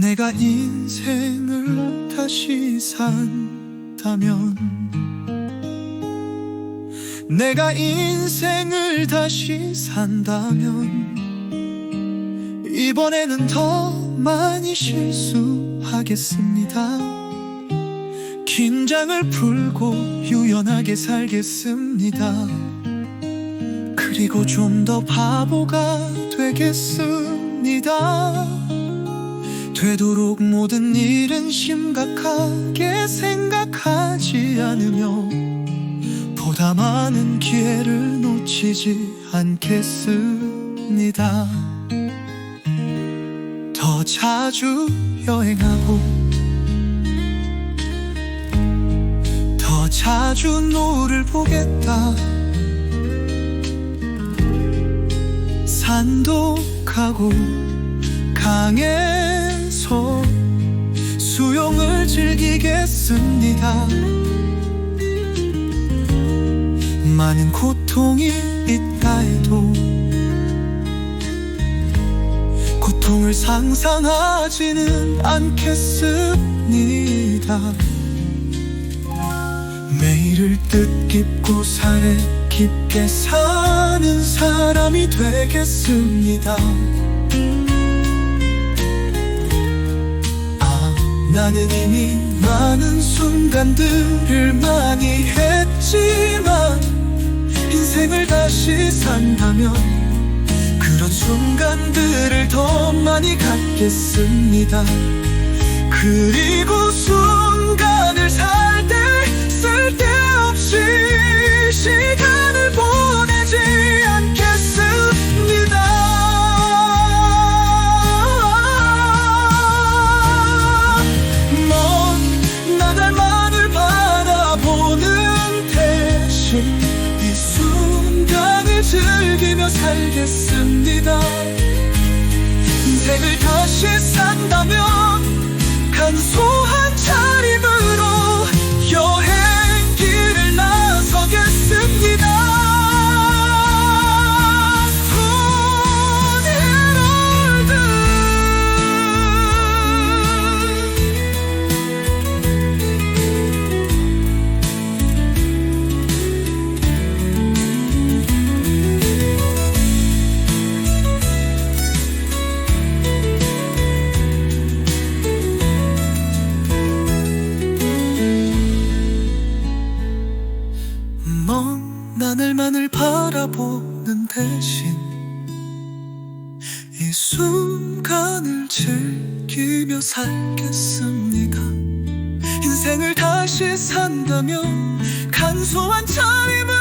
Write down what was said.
내가 인생을 다시 산다면 내가 인생을 다시 산다면 이번에는 더 많이 실수하겠습니다. 긴장을 풀고 유연하게 살겠습니다. 그리고 좀 더 바보가 되겠습니다 되도록 모든 일은 심각하게 생각하지 않으며 보다 많은 기회를 놓치지 않겠습니다. 더 자주 여행하고 더 자주 노을 보겠다. 산도 가고 강에 즐기겠습니다. 많은 고통이 있다 해도 고통을 상상하지는 않겠습니다. 매일을 뜻깊고 사에 깊게 사는 사람이 되겠습니다. 나는 이미 많은 순간들을 많이 했지만 인생을 다시 산다면 그런 순간들을 더 많이 갖겠습니다. 그리 대신 이 순간을 즐기며 살겠습니다. 인생을 다시 산다면 간소 바라보는 대신 이 순간을 즐기며 살겠습니다. 인생을 다시 산다면 간소한 차림을